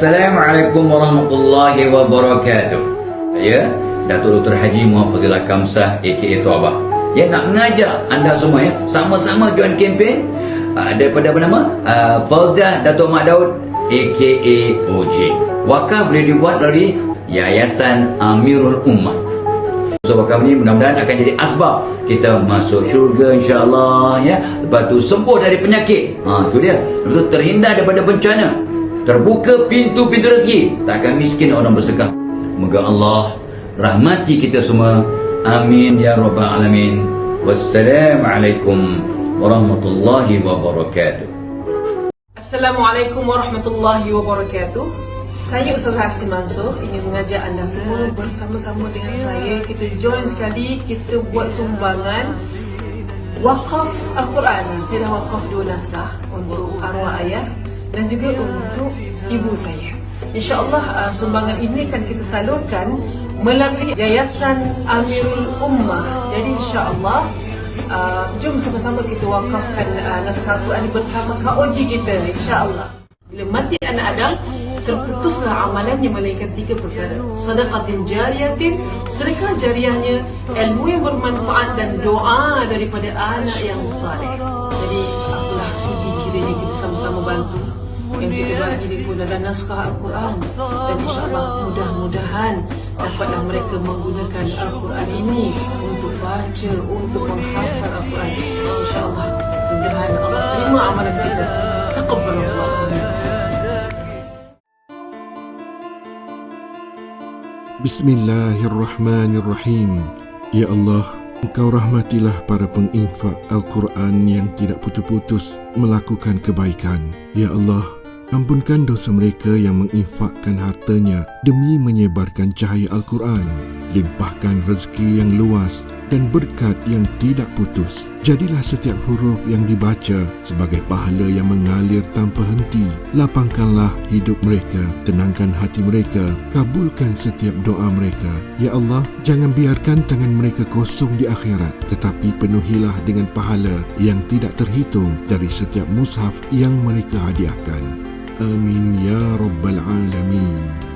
Assalamualaikum warahmatullahi wabarakatuh. Saya Datuk Dr. Haji Muhammad Fazilah Kamsah aka Tuabah. Ya nak mengajar anda semua ya sama-sama join kempen uh, daripada apa nama? Uh, Fauziah Datuk Mak Daud aka OJ. Wakaf boleh dibuat melalui Yayasan Amirul Ummah. So wakaf ni mudah-mudahan akan jadi asbab kita masuk syurga insya-Allah ya. Lepas tu sembuh dari penyakit. Ha tu dia. Lepas tu terhindar daripada bencana. Terbuka pintu-pintu rezeki. Tak akan miskin orang bersedekah. Moga Allah rahmati kita semua. Amin ya rabbal alamin. Wassalamualaikum warahmatullahi wabarakatuh. Assalamualaikum warahmatullahi wabarakatuh. Saya Ustaz Hasni Mansur ingin mengajak anda semua bersama-sama dengan saya kita join sekali kita buat sumbangan wakaf Al-Quran. Saya dah wakaf dua naskah untuk arwah ayah dan juga untuk ibu saya. InsyaAllah uh, sumbangan ini akan kita salurkan melalui Yayasan Amirul Ummah. Jadi insyaAllah uh, jom sama-sama kita wakafkan uh, naskah Al-Quran ini bersama KOG kita insyaAllah. Bila mati anak Adam, terputuslah amalannya melainkan tiga perkara. Sedekatin jariyatin, sedekah jariahnya, ilmu yang bermanfaat dan doa daripada anak yang saleh. Jadi apalah sudi kiranya kita sama-sama bantu yang kita bagi pun adalah naskah Al-Quran dan insyaAllah mudah-mudahan dapatlah mereka menggunakan Al-Quran ini untuk baca, untuk menghafal Al-Quran insyaAllah mudah-mudahan Allah terima amalan kita Taqabbalallah Bismillahirrahmanirrahim. Ya Allah, Engkau rahmatilah para penginfak Al-Quran yang tidak putus-putus melakukan kebaikan. Ya Allah, ampunkan dosa mereka yang menginfakkan hartanya demi menyebarkan cahaya Al-Quran. Limpahkan rezeki yang luas dan berkat yang tidak putus. Jadilah setiap huruf yang dibaca sebagai pahala yang mengalir tanpa henti. Lapangkanlah hidup mereka, tenangkan hati mereka, kabulkan setiap doa mereka. Ya Allah, jangan biarkan tangan mereka kosong di akhirat, tetapi penuhilah dengan pahala yang tidak terhitung dari setiap mushaf yang mereka hadiahkan. Amin ya rabbal alamin.